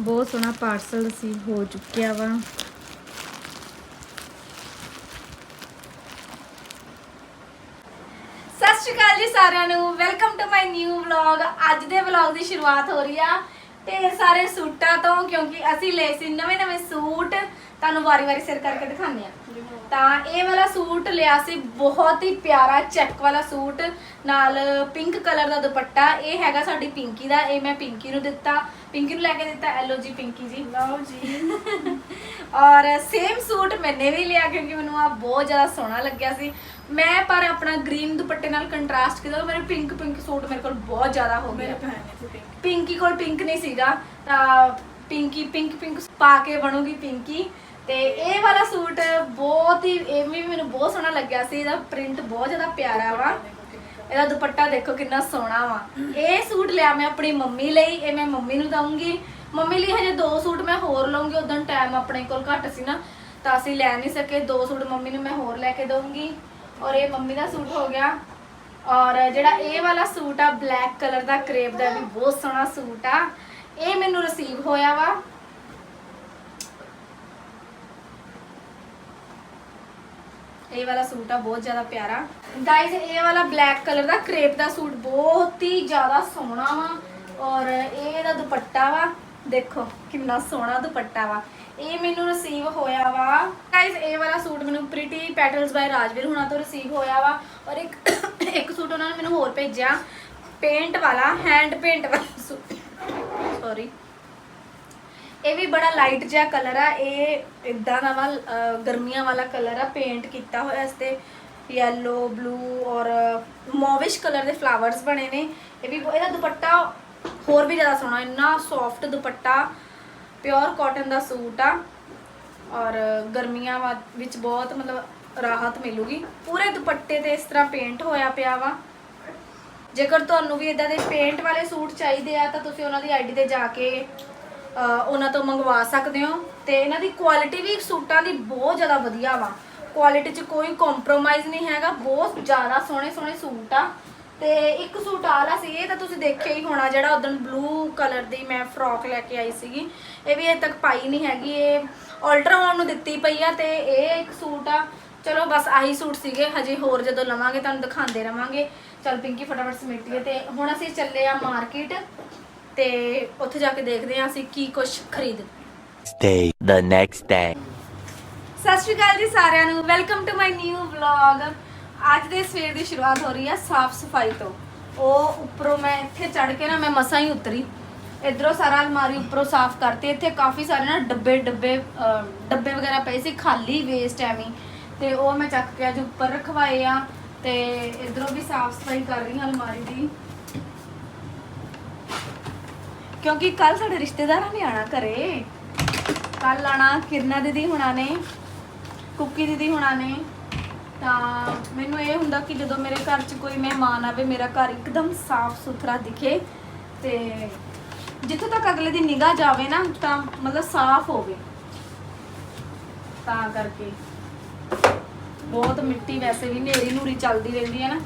ਬਹੁਤ ਸੋਹਣਾ parcel receive ਹੋ ਚੁੱਕਿਆ ਵਾ। ਸਤਿ ਸ਼੍ਰੀ ਅਕਾਲ ਜੀ ਸਾਰਿਆਂ ਨੂੰ, welcome to my new vlog. ਅੱਜ ਦੇ ਵਲੌਗ ਦੀ ਸ਼ੁਰੂਆਤ ਹੋ ਰਹੀ ਆ। ਢੇਰ ਸਾਰੇ ਸੂਟਾਂ ਤੋਂ, ਕਿਉਂਕਿ ਅਸੀਂ ਲਏ ਸੀ ਨਵੇਂ ਨਵੇਂ ਸੂਟ। ਤੁਹਾਨੂੰ ਵਾਰੀ-ਵਾਰੀ ਸਿਰ ਕਰਕੇ ਦਿਖਾਉਂਦੇ ਆ। ਤਾਂ ਇਹ ਵਾਲਾ ਸੂਟ ਲਿਆ ਸੀ ਬਹੁਤ ਹੀ ਪਿਆਰਾ ਚੈੱਕ ਵਾਲਾ ਸੂਟ ਨਾਲ ਪਿੰਕ ਕਲਰ ਦਾ ਦੁਪੱਟਾ ਇਹ ਹੈਗਾ ਸਾਡੀ ਪਿੰਕੀ ਦਾ ਇਹ ਮੈਂ ਪਿੰਕੀ ਨੂੰ ਦਿੱਤਾ। ਪਿੰਕੀ ਨੂੰ ਲੈ ਕੇ ਦਿੱਤਾ ਐਲੋ ਜੀ ਪਿੰਕੀ ਜੀ। ਲਓ ਜੀ। ਔਰ ਸੇਮ ਸੂਟ ਮੈਨੇ ਵੀ ਲਿਆ ਕਿਉਂਕਿ ਮੈਨੂੰ ਆ ਬਹੁਤ ਜ਼ਿਆਦਾ ਸੋਹਣਾ ਲੱਗਿਆ ਸੀ। ਮੈਂ ਪਰ ਆਪਣਾ ਗ੍ਰੀਨ ਦੁਪੱਟੇ ਨਾਲ ਕੰਟਰਾਸਟ ਕੀਤਾ ਮੇਰੇ ਪਿੰਕ ਪਿੰਕ ਸੂਟ ਮੇਰੇ ਕੋਲ ਬਹੁਤ ਜ਼ਿਆਦਾ ਹੋ ਮੇਰੇ ਗਿਆ ਭੈਣ ਪਿੰਕੀ ਕੋਲ ਪਿੰਕ ਨਹੀਂ ਸੀਗਾ ਤਾਂ ਪਿੰਕੀ ਪਿੰਕ ਪਿੰਕ ਪਾ ਕੇ ਬਣੂਗੀ ਪਿੰਕੀ। ਤੇ ਇਹ ਵਾਲਾ ਸੂਟ ਬਹੁਤ ਹੀ ਇਹ ਵੀ ਮੈਨੂੰ ਬਹੁਤ ਸੋਹਣਾ ਲੱਗਿਆ ਸੀ। ਇਹਦਾ ਪ੍ਰਿੰਟ ਬਹੁਤ ਜ਼ਿਆਦਾ ਪਿਆਰਾ ਵਾ। ਇਹਦਾ ਦੁਪੱਟਾ ਦੇਖੋ ਕਿੰਨਾ ਸੋਹਣਾ ਵਾ। ਇਹ ਸੂਟ ਲਿਆ ਮੈਂ ਆਪਣੀ ਮੰਮੀ ਲਈ। ਇਹ ਮੈਂ ਮੰਮੀ ਨੂੰ ਦਊਂਗੀ। ਮੰਮੀ ਲਈ ਹਜੇ ਦੋ ਸੂਟ ਮੈਂ ਹੋਰ ਲਵਾਂਗੀ ਉਦੋਂ ਟਾਈਮ ਆਪਣੇ ਕੋਲ ਘੱਟ ਸੀ ਨਾ, ਤਾਂ ਅਸੀਂ ਲੈ ਨਹੀਂ ਸਕੇ। ਦੋ ਸੂਟ ਮੰਮੀ ਨੂੰ ਮੈਂ ਹੋਰ ਲੈ ਕੇ ਦਊਂਗੀ। ਔਰ ਇਹ ਮੰਮੀ ਦਾ ਸੂਟ ਹੋ ਗਿਆ। ਔਰ ਜਿਹੜਾ ਇਹ ਵਾਲਾ ਸੂਟ ਆ ਬਲੈਕ ਕਲਰ ਦਾ ਕਰੇਪ ਦਾ ਵੀ ਬਹੁਤ ਸੋਹਣਾ ਸੂਟ ਆ। ਇਹ ਮੈਨੂੰ ਰਿਸੀਵ ਹੋਇਆ ਵਾ। ਇਹ ਵਾਲਾ ਸੂਟ ਆ, ਬਹੁਤ ਜ਼ਿਆਦਾ ਪਿਆਰਾ। ਗਾਇਜ਼ ਇਹ ਵਾਲਾ ਬਲੈਕ ਕਲਰ ਦਾ ਕਰੇਪ ਦਾ ਸੂਟ ਬਹੁਤ ਹੀ ਜ਼ਿਆਦਾ ਸੋਹਣਾ ਵਾ। ਔਰ ਇਹਦਾ ਦੁਪੱਟਾ ਵਾ। ਦੇਖੋ ਕਿੰਨਾ ਸੋਹਣਾ ਦੁਪੱਟਾ ਵਾ। ਇਹ ਮੈਨੂੰ ਰਿਸੀਵ ਹੋਇਆ ਵਾ। ਗਾਇਜ਼ ਇਹ ਵਾਲਾ ਸੂਟ ਮੈਨੂੰ ਪ੍ਰੀਟੀ ਪੈਟਲਸ ਬਾਈ ਰਾਜਵੀਰ ਹੁਣਾਂ ਤੋਂ ਰਿਸੀਵ ਹੋਇਆ ਵਾ। ਔਰ ਇੱਕ ਇੱਕ ਸੂਟ ਉਹਨਾਂ ਨੇ ਮੈਨੂੰ ਹੋਰ ਭੇਜਿਆ। ਪੇਂਟ ਵਾਲਾ ਹੈਂਡ ਪੇਂਟ ਵਾਲਾ ਸੂਟ। ਸੌਰੀ ਇਹ ਵੀ ਬੜਾ ਲਾਈਟ ਜਿਹਾ ਕਲਰ ਆ, ਇਹ ਇਦਾਂ ਦਾ ਵਾ ਗਰਮੀਆਂ ਵਾਲਾ ਕਲਰ ਆ ਪੇਂਟ ਕੀਤਾ ਹੋਇਆ ਇਸ ਤੇ। ਯੈਲੋ ਬਲੂ ਔਰ ਮੋਵਿਸ਼ ਕਲਰ ਦੇ ਫਲਾਵਰਸ ਬਣੇ ਨੇ। ਇਹ ਵੀ ਇਹਦਾ ਦੁਪੱਟਾ ਹੋਰ ਵੀ ਜ਼ਿਆਦਾ ਸੋਹਣਾ, ਇੰਨਾ ਸੌਫਟ ਦੁਪੱਟਾ ਪਿਓਰ ਕਾਟਨ ਦਾ ਸੂਟ ਆ। ਔਰ ਗਰਮੀਆਂ ਵਾ- ਵਿੱਚ ਬਹੁਤ ਮਤਲਬ ਰਾਹਤ ਮਿਲੂਗੀ। ਪੂਰੇ ਦੁਪੱਟੇ ਤੇ ਇਸ ਤਰ੍ਹਾਂ ਪੇਂਟ ਹੋਇਆ ਪਿਆ ਵਾ। ਜੇਕਰ ਤੁਹਾਨੂੰ ਵੀ ਇਦਾਂ ਦੇ ਪੇਂਟ ਵਾਲੇ ਸੂਟ ਚਾਹੀਦੇ ਆ, ਤਾਂ ਤੁਸੀਂ ਉਹਨਾਂ ਦੀ ਆਈਡੀ ਤੇ ਜਾ ਕੇ ਉਹਨਾਂ ਤੋਂ ਮੰਗਵਾ ਸਕਦੇ ਹੋ ਤੇ ਇਹਨਾਂ ਦੀ ਕੁਆਲਿਟੀ ਵੀ ਸੂਟਾਂ ਦੀ ਬਹੁਤ ਜ਼ਿਆਦਾ ਵਧੀਆ ਵਾ। ਕੁਆਲਿਟੀ 'ਚ ਕੋਈ ਕੰਪਰੋਮਾਈਜ਼ ਨਹੀਂ ਹੈਗਾ, ਬਹੁਤ ਜ਼ਿਆਦਾ ਸੋਹਣੇ ਸੋਹਣੇ ਸੂਟ ਆ। ਤੇ ਇੱਕ ਸੂਟ ਆਲਾ ਸੀ, ਇਹ ਤਾਂ ਤੁਸੀਂ ਦੇਖਿਆ ਹੀ ਹੋਣਾ ਜਿਹੜਾ ਉਦੋਂ ਬਲੂ ਕਲਰ ਦੀ ਮੈਂ ਫਰੋਕ ਲੈ ਕੇ ਆਈ ਸੀਗੀ। ਇਹ ਵੀ ਅਜੇ ਤੱਕ ਪਾਈ ਨਹੀਂ ਹੈਗੀ, ਇਹ ਆਲਟਰ ਹੋਣ ਨੂੰ ਦਿੱਤੀ ਪਈ ਆ ਤੇ ਇਹ ਇੱਕ ਸੂਟ ਆ। ਚਲੋ ਬਸ ਆਹੀ ਸੂਟ ਸੀਗੇ, ਹਜੇ ਹੋਰ ਜਦੋਂ ਲਵਾਂਗੇ ਤੁਹਾਨੂੰ ਦਿਖਾਉਂਦੇ ਰਵਾਂਗੇ। ਚਲ ਪਿੰਕੀ ਫਟਾਫਟ ਸਮੇਟੀਏ ਤੇ ਹੁਣ ਅਸੀਂ ਚੱਲੇ ਆ ਮਾਰਕੀਟ ਤੇ ਉੱਥੇ ਜਾ ਕੇ ਦੇਖਦੇ ਆ ਅਸੀਂ ਕੀ ਕੁਝ ਖਰੀਦ Day the next day. ਸਤਿ ਸ਼੍ਰੀ ਅਕਾਲ ਜੀ ਸਾਰਿਆਂ ਨੂੰ welcome to my new vlog ਅੱਜ ਦੇ ਸਵੇਰ ਦੀ ਸ਼ੁਰੂਆਤ ਹੋ ਰਹੀ ਹੈ ਸਾਫ਼ ਸਫ਼ਾਈ ਤੋਂ। ਉਹ ਉੱਪਰੋਂ ਮੈਂ ਇੱਥੇ ਚੜ ਕੇ ਨਾ ਮੈਂ ਮਸਾਂ ਹੀ ਉਤਰੀ। ਇਧਰੋਂ ਸਾਰਾ ਅਲਮਾਰੀ ਉੱਪਰੋਂ ਸਾਫ਼ ਕਰਤੀ। ਇੱਥੇ ਕਾਫੀ ਸਾਰੇ ਨਾ ਡੱਬੇ ਡੱਬੇ ਅਹ, ਡੱਬੇ ਵਗੈਰਾ ਪਏ ਸੀ ਖਾਲੀ ਵੇਸਟ ਐਵੇਂ। ਹੀ। ਤੇ ਉਹ ਮੈਂ ਚੱਕ ਕੇ ਅੱਜ ਉੱਪਰ ਰਖਵਾਏ ਆ। ਤੇ ਇਧਰੋਂ ਵੀ ਸਾਫ਼ ਸਫ਼ਾਈ ਕਰ ਰਹੀ ਹਾਂ ਅਲਮਾਰੀ ਦੀ। ਕਿਉਂਕਿ ਕੱਲ ਸਾਡੇ ਰਿਸ਼ਤੇਦਾਰਾਂ ਨੇ ਆਣਾ ਘਰੇ। ਕੱਲ ਆਣਾ ਕਿਰਨਾ ਦੀਦੀ ਹੁਣਾਂ ਨੇ, ਕੁੱਕੀ ਦੀਦੀ ਹੁਣਾਂ ਨੇ। ਤਾਂ ਮੈਨੂੰ ਇਹ ਹੁੰਦਾ ਕਿ ਜਦੋਂ ਮੇਰੇ ਘਰ 'ਚ ਕੋਈ ਮਹਿਮਾਨ ਆਵੇ, ਮੇਰਾ ਘਰ ਇੱਕਦਮ ਸਾਫ਼ ਸੁਥਰਾ ਦਿਖੇ ਤੇ ਜਿੱਥੋਂ ਤੱਕ ਅਗਲੇ ਦੀ ਨਿਗਾਹ ਜਾਵੇ ਨਾ, ਤਾਂ ਮਤਲਬ ਸਾਫ਼ ਹੋਵੇ। ਤਾਂ ਕਰਕੇ ਬਹੁਤ ਮਿੱਟੀ ਵੈਸੇ ਵੀ ਨੇਰੀ ਨੂਰੀ ਚੱਲਦੀ ਰਹਿੰਦੀ ਹੈ ਨਾ।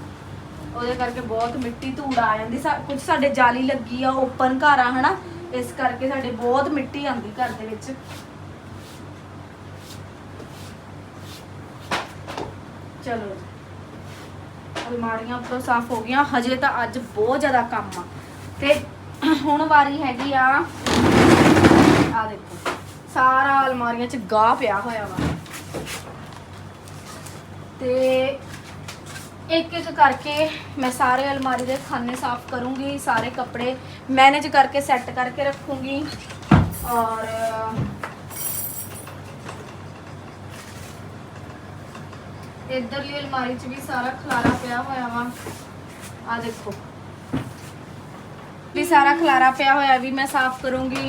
ਉਹਦੇ ਕਰਕੇ ਬਹੁਤ ਮਿੱਟੀ ਧੂੜ ਆ ਜਾਂਦੀ। ਸਾ- ਕੁਝ ਸਾਡੇ ਜਾਲੀ ਲੱਗੀ ਆ ਓਪਨ ਘਰ ਆ, ਹਨਾ? ਇਸ ਕਰਕੇ ਸਾਡੇ ਬਹੁਤ ਮਿੱਟੀ ਆਂਦੀ ਘਰ ਦੇ ਵਿੱਚ। ਚਲੋ ਅਲਮਾਰੀਆਂ ਉੱਪਰੋਂ ਸਾਫ਼ ਹੋ ਗਈਆਂ। ਹਜੇ ਤਾਂ ਅੱਜ ਬਹੁਤ ਜ਼ਿਆਦਾ ਕੰਮ ਆ। ਤੇ ਹੁਣ ਵਾਰੀ ਹੈਗੀ ਆ ਆ ਦੇਖੋ। ਸਾਰਾ ਅਲਮਾਰੀਆਂ 'ਚ ਗਾਹ ਪਿਆ ਹੋਇਆ ਵਾ। ਤੇ ਇੱਕ ਇੱਕ ਕਰਕੇ ਮੈਂ ਸਾਰੇ ਅਲਮਾਰੀ ਦੇ ਖਾਨੇ ਸਾਫ਼ ਕਰੂੰਗੀ, ਸਾਰੇ ਕੱਪੜੇ ਮੈਨੇਜ ਕਰਕੇ ਸੈੱਟ ਕਰਕੇ ਰੱਖੂੰਗੀ। ਔਰ, ਇਧਰਲੀ ਅਲਮਾਰੀ 'ਚ ਵੀ ਸਾਰਾ ਖਲਾਰਾ ਪਿਆ ਹੋਇਆ ਵਾ। ਆ ਦੇਖੋ। ਵੀ ਸਾਰਾ ਖਲਾਰਾ ਪਿਆ ਹੋਇਆ, ਵੀ ਮੈਂ ਸਾਫ਼ ਕਰੂੰਗੀ।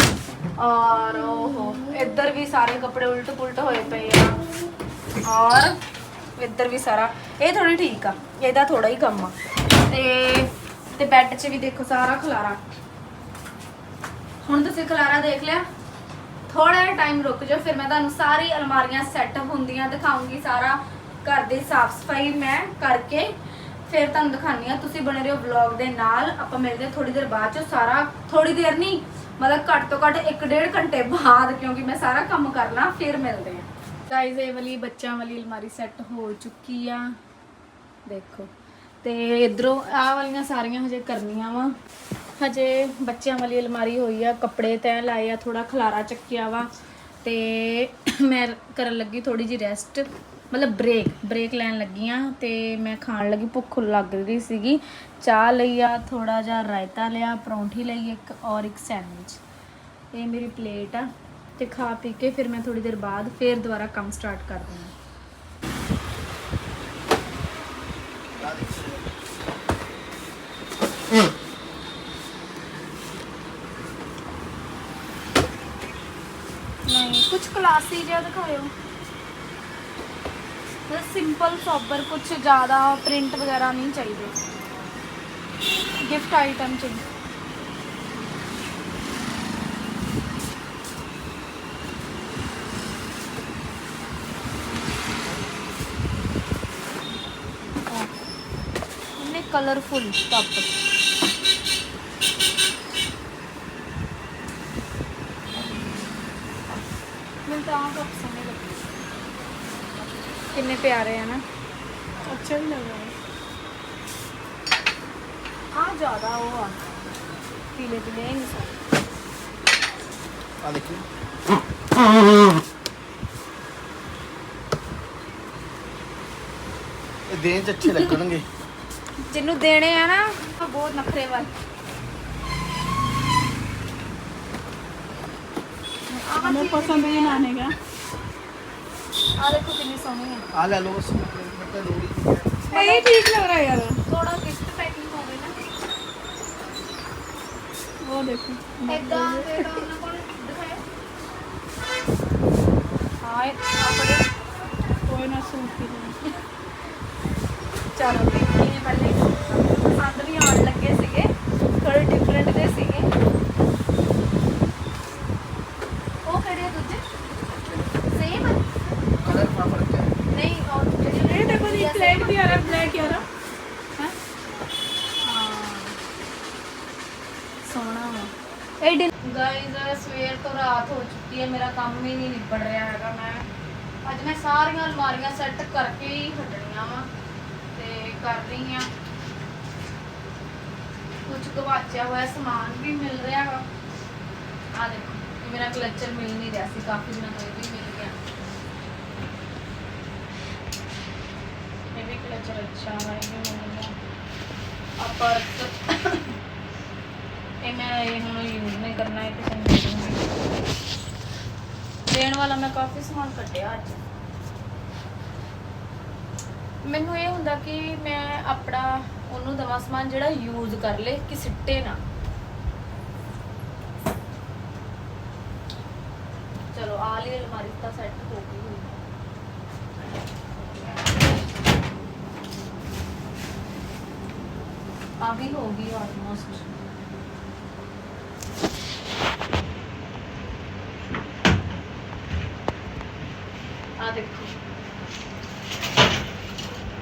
ਔਰ ਉਹ ਇੱਧਰ ਵੀ ਸਾਰੇ ਕੱਪੜੇ ਉਲਟ ਪੁਲਟ ਹੋਏ ਪਏ ਆ। ਔਰ ਇੱਧਰ ਵੀ ਸਾਰਾ। ਇਹ ਥੋੜੀ ਠੀਕ ਆ, ਇਹਦਾ ਥੋੜਾ ਹੀ ਕੰਮ ਆ। ਤੇ ਤੇ ਬੈੱਡ 'ਚ ਵੀ ਦੇਖੋ ਸਾਰਾ ਖਲਾਰਾ। ਹੁਣ ਤੁਸੀਂ ਖਲਾਰਾ ਦੇਖ ਲਿਆ। ਥੋੜਾ ਜਿਹਾ ਟਾਈਮ ਰੁਕ ਜਾਓ, ਫਿਰ ਮੈਂ ਤੁਹਾਨੂੰ ਸਾਰੀ ਅਲਮਾਰੀਆਂ ਸੈੱਟ ਹੁੰਦੀਆਂ ਦਿਖਾਉਂਗੀ ਸਾਰਾ। ਘਰ ਦੀ ਸਾਫ਼ ਸਫ਼ਾਈ ਮੈਂ ਕਰਕੇ ਫਿਰ ਤੁਹਾਨੂੰ ਦਿਖਾਉਂਦੀ ਆ ਤੁਸੀਂ ਬਣੇ ਰਹੋ ਵਲੌਗ ਦੇ ਨਾਲ। ਆਪਾਂ ਮਿਲਦੇ ਥੋੜੀ ਦੇਰ ਬਾਅਦ ਚ। ਸਾਰਾ ਥੋੜੀ ਦੇਰ ਨਹੀਂ, ਮਤਲਬ ਘੱਟ ਤੋਂ ਘੱਟ 1.5 ਘੰਟੇ ਬਾਅਦ, ਕਿਉਂਕਿ ਮੈਂ ਸਾਰਾ ਕੰਮ ਕਰਨਾ, ਫਿਰ ਮਿਲਦੇ ਗਾਇਜ਼ ਇਹ ਵਾਲੀ ਬੱਚਿਆਂ ਵਾਲੀ ਅਲਮਾਰੀ ਸੈੱਟ ਹੋ ਚੁੱਕੀ ਆ। ਦੇਖੋ। ਤੇ ਇਧਰੋਂ ਆਹ ਵਾਲੀਆਂ ਸਾਰੀਆਂ ਹਜੇ ਕਰਨੀਆਂ ਵਾ। ਹਜੇ ਬੱਚਿਆਂ ਵਾਲੀ ਅਲਮਾਰੀ ਹੋਈ ਆ, ਕੱਪੜੇ ਤੈਅ ਲਾਏ ਆ ਥੋੜਾ ਖਲਾਰਾ ਚੱਕਿਆ ਵਾ। ਤੇ ਮੈਂ ਕਰਨ ਲੱਗੀ ਥੋੜੀ ਜੀ ਰੈਸਟ ਮਤਲਬ ਬ੍ਰੇਕ ਬ੍ਰੇਕ ਲੈਣ ਲੱਗੀ ਆ। ਤੇ ਮੈਂ ਖਾਣ ਲੱਗੀ, ਭੁੱਖ ਲੱਗ ਰਹੀ ਸੀਗੀ। ਚਾਹ ਲਈ ਆ ਥੋੜਾ ਜਿਹਾ ਰਾਇਤਾ ਲਿਆ, ਪਰੌਂਠੀ ਲਈ ਇੱਕ ਔਰ ਇੱਕ ਸੈਂਡਵਿਚ ਇਹ ਮੇਰੀ ਪਲੇਟ ਆ। ਤੇ ਖਾ ਪੀ ਕੇ ਫਿਰ ਮੈਂ ਥੋੜੀ ਦੇਰ ਬਾਅਦ ਫਿਰ ਦੁਬਾਰਾ ਕੰਮ ਸਟਾਰਟ ਕਰ ਦੂੰਗੀ ਨਹੀਂ ਕੁਝ ਕਲਾਸੀ ਜਿਹਾ ਦਿਖਾਇਓ ਬਸ ਸਿੰਪਲ ਸੋਬਰ ਕੁਝ ਜ਼ਿਆਦਾ ਪ੍ਰਿੰਟ ਵਗੈਰਾ ਨਹੀਂ ਚਾਹੀਦੇ ਗਿਫਟ ਆਈਟਮ ਚਾਹੀਏ ਉਹਨੇ ਕਲਰਫੁਲ ਟੱਪ ਮੈਨੂੰ ਤਾਂ ਆਹ ਟੌਪ ਸੋਹਣੇ ਲੱਗੇ ਕਿੰਨੇ ਪਿਆਰੇ ਆ ਨਾ। ਅੱਛਾ ਵੀ ਲੱਗ ਰਿਹਾ ਆ। ਜ਼ਿਆਦਾ ਚ ਅੱਛੇ ਲੱਗਣਗੇ। ਜਿਹਨੂੰ ਦੇਣੇ ਆ ਨਾ ਉਹ ਬਹੁਤ ਨਖਰੇ ਵਾਲ हमें पसंद भी लाने का ਆ ਦੇਖੋ ਕਿੰਨੀ ਸੋਹਣੀ ਹੈ ਆ ਲੈ ਲਓ ਬਸ ਮਤਲਬ ਲੋੜੀ ये ठीक लग रहा है यार ਥੋੜਾ ਗਿਫਟ ਪੈਕਿੰਗ ਹੋਵੇ ਨਾ वो देखो ਇਦਾਂ ਦੇ ਤਾਂ ਉਹਨਾਂ ਕੋਲ ਦਿਖਾਇਆ ਹਾਂ ਇਹ ਆਪਣੇ कोई ना सूट की तरह। ਪਸੰਦ ਵੀ ਆਉਣ ਲੱਗੇ ਸੀਗੇ ਥੋੜੇ ਡਿਫਰੈਂਟ ਦੇ ਸੀਗੇ। ਉਹ ਕਿਹੜੇ ਦੂਜੇ? ਸੇਮ ਕਲਰ ਦਾ ਫ਼ਰਕ ਹੈ? ਨਹੀਂ ਉਹ ਜਿਹੜੇ ਇਹ ਦੇਖੋ ਇਹ ਬਲੈਕ ਵੀ ਆ ਰਿਹਾ ਬਲੈਕ ਆ ਰਿਹਾ ਹਾਂ? ਸੋਹਣਾ ਵਾ। ਇਹ ਗਾਇਜ਼ ਸਵੇਰ ਤੋਂ ਰਾਤ ਹੋ ਚੁੱਕੀ ਹੈ ਮੇਰਾ ਕੰਮ ਹੀ ਨਹੀਂ ਨਿਬੜ ਰਿਹਾ ਹੈਗਾ ਮੈਂ। ਅੱਜ ਮੈਂ ਸਾਰੀਆਂ ਅਲਮਾਰੀਆਂ ਸੈੱਟ ਕਰਕੇ ਹੀ ਹਟਣੀਆਂ ਵਾ ਤੇ ਕਰ ਰਹੀ ਆ ਕੁਝ ਗਵਾਚਿਆ ਹੋਇਆ ਸਮਾਨ ਵੀ ਮਿਲ ਰਿਹਾ ਵਾ। ਆ ਦੇਖੋ, ਇਹ ਮੇਰਾ ਕਲਚਰ ਮਿਲ ਨਹੀਂ ਰਿਹਾ ਸੀ, ਕਾਫੀ ਦਿਨਾਂ ਇਹ ਵੀ ਮਿਲ ਗਿਆ। ਇਹ ਵੀ ਕਲਚਰ ਅੱਛਾ ਵਾ, ਇਹ ਮਿਲ ਗਿਆ ਆ ਪਰਸ। ਇਹ ਮੈਂ ਇਹ ਹੁਣ ਯੂਜ਼ ਨਹੀਂ ਕਰਨਾ ਹੈ ਕਿਸੇ ਨੂੰ ਦੇਣ ਵਾਲਾ ਮੈਂ ਕਾਫੀ ਸਮਾਨ ਕੱਢਿਆ ਅੱਜ। ਮੈਨੂੰ ਇਹ ਹੁੰਦਾ ਕਿ ਮੈਂ ਆਪਣਾ ਉਹਨੂੰ ਦਵਾ ਸਮਾਨ ਜਿਹੜਾ ਯੂਜ਼ ਕਰ ਲੇ, ਕਿ ਸਿੱਟੇ ਨਾ। ਚਲੋ ਆ ਲਈ ਅਲਮਾਰੀ ਤਾਂ ਸੈੱਟ ਹੋ ਗਈ ਹੋਈ ਆ ਵੀ ਹੋ ਗਈ ਆਲਮੋਸਟ ਆ ਦੇਖੋ।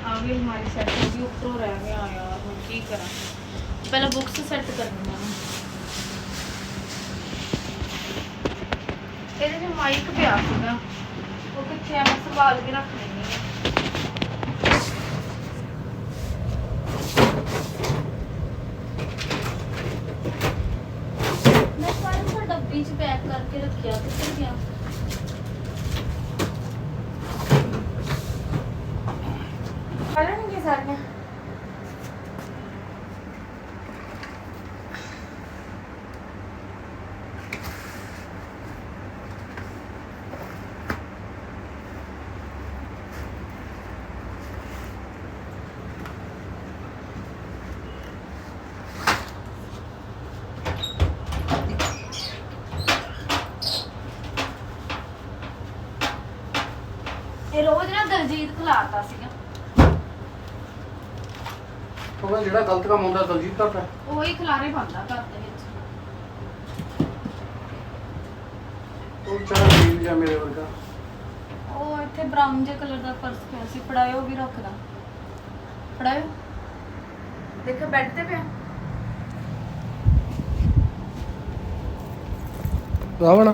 ਆ ਵੀ ਹਮਾਰੀ ਸੈੱਟ ਹੋ ਉੱਪਰੋਂ ਰਹਿ ਗਿਆ ਯਾਰ, ਹੁਣ ਕੀ ਕਰਾਂ? ਪਹਿਲਾਂ ਬੁੱਕਸ ਸੈੱਟ ਕਰਨੀਆਂ ਨੇ। ਇਹਦੇ ਵਿੱਚ ਮਾਈਕ ਪਿਆ ਸੀਗਾ। ਉਹ ਕਿੱਥੇ ਆ? ਮੈਂ ਸੰਭਾਲ ਕੇ ਰੱਖ ਲੈਣੀ ਹੈ ਮੈਂ ਸਾਰਾ ਕੁਝ ਡੱਬੀ 'ਚ ਪੈਕ ਕਰਕੇ ਰੱਖਿਆ ਕਿੱਥੇ ਗਿਆ ਕਰਨਗੇ ਸਾਰੀਆਂ ਇਹ ਰੋਜ਼ ਨਾ ਦਲਜੀਤ ਖਲਾਤਾ ਸੀਗਾ। ਉਹ ਜਿਹੜਾ ਗਲਤ ਕੰਮ ਹੁੰਦਾ ਦਲਜੀਤ ਕਰਦਾ ਉਹੀ ਖਲਾਰੇ ਪਾਉਂਦਾ ਘਰ ਦੇ ਵਿੱਚ। ਉਹ ਵਿਚਾਰਾ ਗਰੀਬ ਜਾਂ ਮੇਰੇ ਵਰਗਾ। ਉਹ ਇੱਥੇ ਬਰਾਊਨ ਜਿਹੇ ਕਲਰ ਦਾ ਪਰਸ ਪਿਆ ਸੀ ਫੜਾਇਓ ਵੀ ਰੱਖਦਾ। ਫੜਾਇਓ। ਦੇਖੋ ਬੈੱਡ ਤੇ ਪਿਆ। ਰਾਵਣ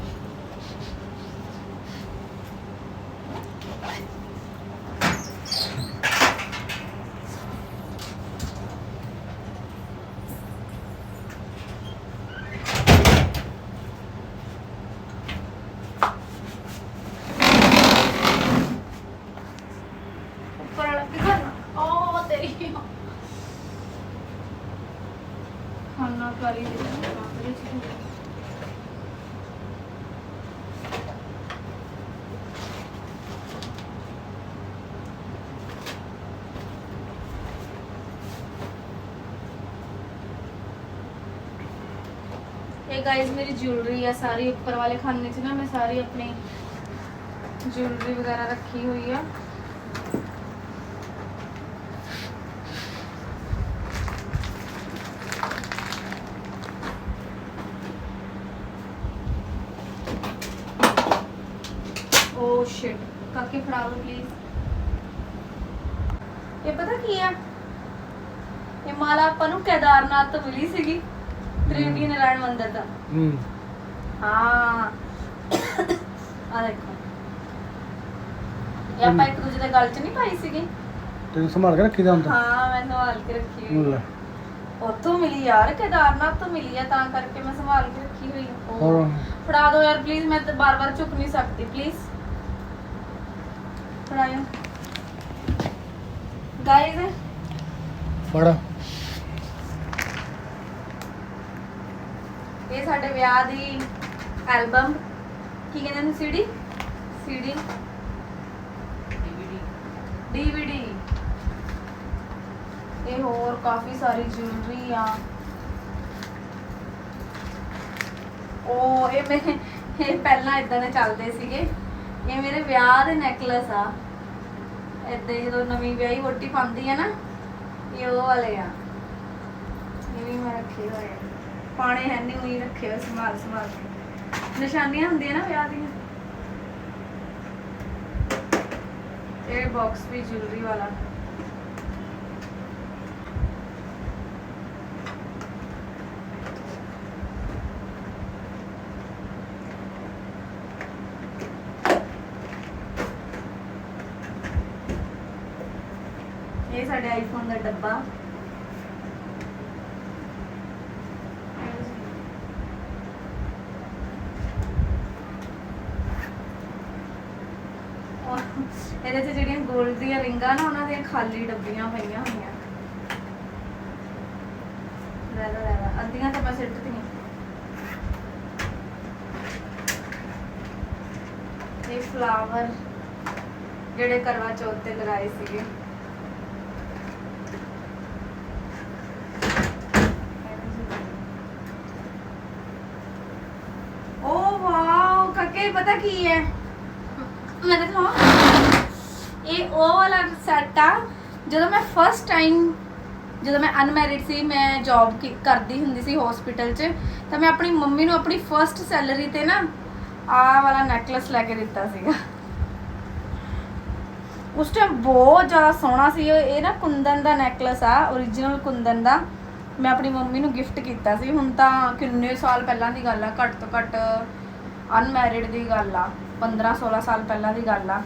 ਇਹ ਗਾਇਸ ਮੇਰੀ ਜੁਐਲਰੀ ਆ, ਸਾਰੀ ਉੱਪਰ ਵਾਲੇ ਖਾਨੇ 'ਚ ਨਾ ਮੈਂ ਸਾਰੀ ਆਪਣੀ ਜੁਐਲਰੀ ਵਗੈਰਾ ਰੱਖੀ ਹੋਈ ਆ। oh ਓ ਸ਼ਿਟ ਕਾਕੇ ਫੜਾ ਲਓ ਪਲੀਜ਼ ਇਹ ਪਤਾ ਕੀ ਆ? ਇਹ ਮਾਲਾ ਆਪਾਂ ਨੂੰ ਕੇਦਾਰਨਾਥ ਤੋਂ ਮਿਲੀ ਸੀਗੀ। ਤ੍ਰਿਵੇਣੀ ਨਾਰਾਇਣ ਮੰਦਿਰ ਦਾ ਹੂੰ ਹਾਂ ਆ ਦੇਖੋ ਇਹ ਆਪਾਂ ਇੱਕ ਦੂਜੇ ਦੇ ਗਲ 'ਚ ਨਹੀਂ ਪਾਈ ਸੀਗੀ ਤੈਨੂੰ ਸੰਭਾਲ ਕੇ ਰੱਖੀ ਦਾ ਹੁੰਦਾ ਹਾਂ ਮੈਂ ਸੰਭਾਲ ਕੇ ਰੱਖੀ ਹੋਈ ਲੈ। ਉੱਥੋਂ ਮਿਲੀ ਯਾਰ ਕੇਦਾਰਨਾਥ ਤੋਂ ਮਿਲੀ ਆ ਤਾਂ ਕਰਕੇ ਮੈਂ ਸੰਭਾਲ ਕੇ ਰੱਖੀ ਹੋਈ। ਹੋਰ ਉਹ ਫੜਾ ਦਿਓ ਯਾਰ ਪਲੀਜ਼ ਮੈਂ ਤੇ ਬਾਰ-ਬਾਰ ਚੁੱਕ ਨਹੀਂ ਸਕਦੀ ਪਲੀਜ਼ ਫੜਾਇਓ ਗਾਇਜ਼ ਫੜ ਇਹ ਸਾਡੇ ਵਿਆਹ ਦੀ ਐਲਬਮ ਕੀ ਕਹਿੰਦੇ ਨੇ ਸੀਡੀ ਸੀਡੀ ਡੀਵੀਡੀ ਇਹ ਹੋਰ ਕਾਫੀ ਸਾਰੀ ਜੁਐਲਰੀ ਆ। ਉਹ ਇਹ ਮੈਂ ਇਹ ਪਹਿਲਾਂ ਇਦਾਂ ਦੇ ਚੱਲਦੇ ਸੀਗੇ। ਇਹ ਮੇਰੇ ਵਿਆਹ ਦੇ ਨੈਕਲਸ ਆ। ਹੀ ਜਦੋਂ ਨਵੀਂ ਵਿਆਹੀ ਵੋਟੀ ਪਾਉਂਦੀ ਆ ਨਾ ਇਹ ਉਹ ਵਾਲੇ ਆ। ਇਹ ਵੀ ਮੈਂ ਰੱਖੇ ਹੋਏ ਆ। ਪਾਣੇ ਹੈ ਨਹੀਂ ਉਹੀ ਰੱਖੇ ਸੰਭਾਲ ਸੰਭਾਲ ਕੇ। ਨਿਸ਼ਾਨੀਆਂ ਹੁੰਦੀਆਂ ਨਾ ਵਿਆਹ ਦੀਆਂ। ਇਹ ਬਾਕਸ ਵੀ ਜੁਐਲਰੀ ਵਾਲਾ। ਇਹ ਸਾਡੇ ਆਈਫੋਨ ਦਾ ਡੱਬਾ ਔਰ ਇਹਦੇ ਦੀਆਂ ਰਿੰਗਾਂ ਨਾ ਉਹਨਾਂ ਦੀਆਂ ਖਾਲੀ ਡੱਬੀਆਂ ਪਈਆਂ ਹੋਈਆਂ। ਲੈ ਲੈ ਲੈ ਲੈ। ਅੱਧੀਆਂ ਤਾਂ ਮੈਂ ਸਿੱਟ ਦਿੱਤੀਆਂ ਇਹ ਫਲਾਵਰ ਜਿਹੜੇ ਕਰਵਾ ਚੌਥ ਤੇ ਲਗਾਏ ਸੀਗੇ। ਓ ਵਾਓ, ਕਾਕੇ, ਪਤਾ ਕੀ ਹੈ? ਮੈਂ ਦਿਖਾਵਾਂ? ਉਹ ਵਾਲਾ ਸੈੱਟ ਆ, ਜਦੋਂ ਮੈਂ ਫਸਟ ਟਾਈਮ ਜਦੋਂ ਮੈਂ ਅਨਮੈਰਿਡ ਸੀ, ਮੈਂ ਜੌਬ ਕਰਦੀ ਹੁੰਦੀ ਸੀ ਹਸਪੀਟਲ 'ਚ, ਤਾਂ ਮੈਂ ਆਪਣੀ ਮੰਮੀ ਨੂੰ ਆਪਣੀ ਫਸਟ ਸੈਲਰੀ ਤੇ ਨਾ ਆਹ ਵਾਲਾ ਨੈਕਲਸ ਲੈ ਕੇ ਦਿੱਤਾ ਸੀਗਾ। ਉਸ ਟਾਈਮ ਬਹੁਤ ਜ਼ਿਆਦਾ ਸੋਹਣਾ ਸੀ, ਇਹ ਇਹ ਨਾ ਕੁੰਦਨ ਦਾ ਨੈਕਲਸ ਆ origignal ਕੁੰਦਨ ਦਾ। ਮੈਂ ਆਪਣੀ ਮੰਮੀ ਨੂੰ ਗਿਫਟ ਕੀਤਾ ਸੀ, ਹੁਣ ਤਾਂ ਕਿੰਨੇ ਸਾਲ ਪਹਿਲਾਂ ਦੀ ਗੱਲ ਆ, ਘੱਟ ਤੋਂ ਘੱਟ ਅਨਮੈਰਿਡ ਦੀ ਗੱਲ ਆ 15 16 ਸਾਲ ਪਹਿਲਾਂ ਦੀ ਗੱਲ ਆ।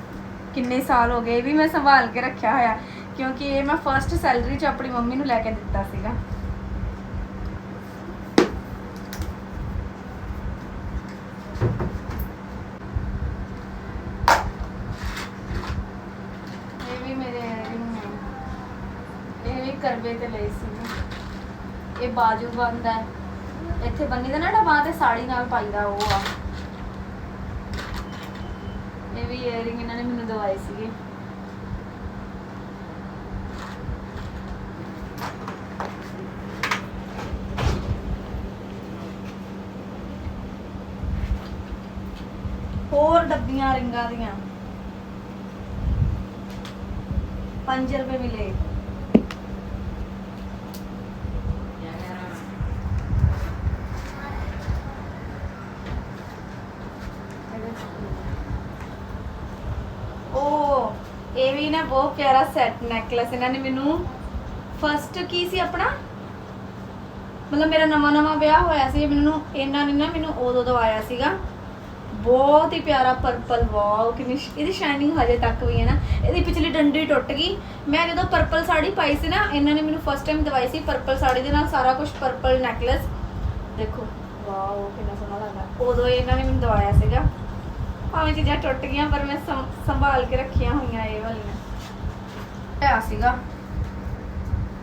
ਕਿੰਨੇ ਸਾਲ ਹੋ ਗਏ ਇਹ ਵੀ ਮੈਂ ਸੰਭਾਲ ਕੇ ਰੱਖਿਆ ਹੋਇਆ, ਕਿਉਂਕਿ ਇਹ ਮੈਂ ਫਰਸਟ ਸੈਲਰੀ 'ਚ ਆਪਣੀ ਮੰਮੀ ਨੂੰ ਲੈ ਕੇ ਦਿੱਤਾ ਸੀਗਾ। ਇਹ ਵੀ ਮੇਰੇ ਇਹ ਵੀ ਕਰਵੇ ਤੇ ਲਈ ਸੀ ਇਹ ਬਾਜੂ ਬੰਦ ਹੈ। ਇੱਥੇ ਬੰਨੀ ਦਾ ਨਾ ਜਿਹੜਾ ਬਾਂਹ ਤੇ ਸਾੜੀ ਨਾਲ ਪਾਈਦਾ ਉਹ ਆ। ਇਹ ਵੀ earring ਇਹਨਾਂ ਨੇ ਮੈਨੂੰ ਦਵਾਏ ਸੀਗੇ। ਹੋਰ ਡੱਬੀਆਂ, ਰਿੰਗਾਂ ਦੀਆਂ। 5 ਰੁਪਏ ਮਿਲੇ। ਬਹੁਤ ਪਿਆਰਾ ਸੈਟ ਨੈਕਲੇਸ ਇਹਨਾਂ ਨੇ ਮੈਨੂੰ ਫਸਟ ਕੀ ਸੀ ਆਪਣਾ? ਮਤਲਬ ਮੇਰਾ ਨਵਾਂ ਨਵਾਂ ਵਿਆਹ ਹੋਇਆ ਸੀ, ਮੈਨੂੰ ਇਹਨਾਂ ਨੇ ਨਾ ਮੈਨੂੰ ਉਦੋਂ ਦਵਾਇਆ ਸੀਗਾ। ਬਹੁਤ ਹੀ ਪਿਆਰਾ ਪਰਪਲ ਵਾਓ ਕਿੰਨੀ ਇਹਦੀ ਸ਼ਾਈਨਿੰਗ ਹਜੇ ਤੱਕ ਵੀ ਹੈ ਨਾ। ਇਹਦੀ ਪਿਛਲੀ ਡੰਡੀ ਟੁੱਟ ਗਈ। ਮੈਂ ਜਦੋਂ ਪਰਪਲ ਸਾੜੀ ਪਾਈ ਸੀ ਨਾ, ਇਹਨਾਂ ਨੇ ਮੈਨੂੰ ਫਸਟ ਟਾਈਮ ਦਵਾਈ ਸੀ ਪਰਪਲ ਸਾੜੀ ਦੇ ਨਾਲ ਸਾਰਾ ਕੁਝ ਪਰਪਲ ਨੈਕਲੇਸ ਦੇਖੋ ਵਾਓ ਕਿੰਨਾ ਸੋਹਣਾ ਲੱਗਦਾ। ਉਦੋਂ ਇਹਨਾਂ ਨੇ ਮੈਨੂੰ ਦਵਾਇਆ ਸੀਗਾ। ਭਾਵੇਂ ਚੀਜ਼ਾਂ ਟੁੱਟ ਗਈਆਂ, ਪਰ ਮੈਂ ਸੰਭਾਲ ਕੇ ਰੱਖੀਆਂ ਹੋਈਆਂ ਇਹ ਵਾਲੀਆਂ। ਆ ਸੀਗਾ।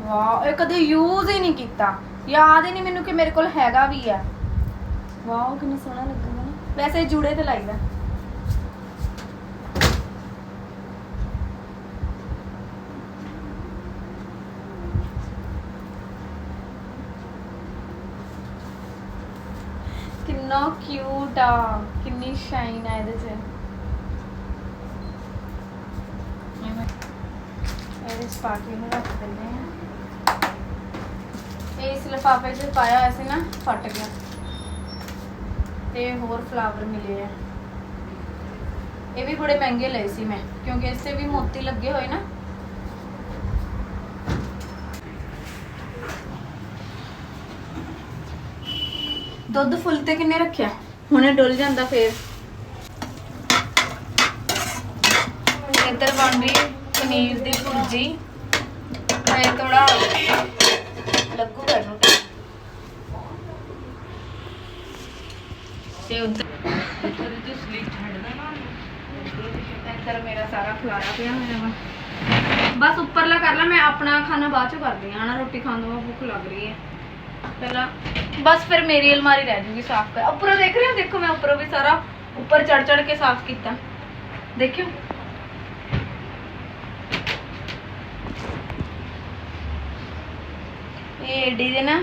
ਵਾਓ ਇਹ ਕਦੇ ਯੂਜ਼ ਹੀ ਨਹੀਂ ਕੀਤਾ। ਯਾਦ ਹੀ ਨਹੀਂ ਮੈਨੂੰ ਕਿ ਮੇਰੇ ਕੋਲ ਹੈਗਾ ਵੀ ਆ ਵਾਓ ਕਿੰਨਾ ਸੋਹਣਾ ਲੱਗਦਾ ਨਾ। ਵੈਸੇ ਜੂੜੇ ਤੇ ਲਾਈਦਾ ਕਿੰਨਾ ਕਿਊਟ ਆ, ਕਿੰਨੀ ਸ਼ਾਈਨ ਆ ਇਹਦੇ 'ਚ ਐਵੇਂ ਇਹਦੇ 'ਚ ਪਾ ਕੇ ਇਹਨੂੰ ਰੱਖ ਦਿੰਦੇ ਆ। ਇਹ ਇਸ ਲਿਫਾਫੇ 'ਚ ਪਾਇਆ ਹੋਇਆ ਸੀ ਨਾ ਫਟ ਗਿਆ। ਤੇ ਹੋਰ ਫਲਾਵਰ ਮਿਲੇ ਆ। ਇਹ ਵੀ ਬੜੇ ਮਹਿੰਗੇ ਲਏ ਸੀ ਮੈਂ ਕਿਉਂਕਿ ਇਸ ਤੇ ਵੀ ਮੋਤੀ ਲੱਗੇ ਹੋਏ ਨਾ। ਦੁੱਧ ਫੁੱਲ ਤੇ ਕਿੰਨੇ ਰੱਖਿਆ? ਹੁਣੇ ਡੁੱਲ ਜਾਂਦਾ ਫੇਰ। ਇੱਧਰ ਬਣ ਰਹੀ ਪਨੀਰ ਦੀ ਭੁਰਜੀ ਇਹ ਥੋੜਾ ਲੱਗੂਗਾ ਇਹਨੂੰ ਤੇ ਉੱਧਰ ਇੱਧਰ ਮੇਰਾ ਸਾਰਾ ਖਲਾਰਾ ਪਿਆ ਹੋਇਆ ਵਾ ਬਸ ਉੱਪਰਲਾ ਕਰ ਲਾ ਮੈਂ ਆਪਣਾ ਖਾਣਾ ਬਾਅਦ ਚ ਕਰਦੀ ਆ। ਨਾ ਰੋਟੀ ਖਾਣ ਤੋਂ ਬਾਅਦ ਭੁੱਖ ਲੱਗ ਰਹੀ ਹੈ ਪਹਿਲਾਂ ਬਸ ਫਿਰ ਮੇਰੀ ਅਲਮਾਰੀ ਰਹਿ ਜੂਗੀ ਸਾਫ਼ ਕਰ ਉੱਪਰੋਂ ਦੇਖ ਰਹੇ ਹੋ ਦੇਖੋ ਮੈਂ ਉੱਪਰੋਂ ਵੀ ਸਾਰਾ ਉੱਪਰ ਚੜ ਚੜ ਕੇ ਸਾਫ਼ ਕੀਤਾ ਦੇਖਿਓ ਇਹ ਏਡੀ ਦੇ ਨਾ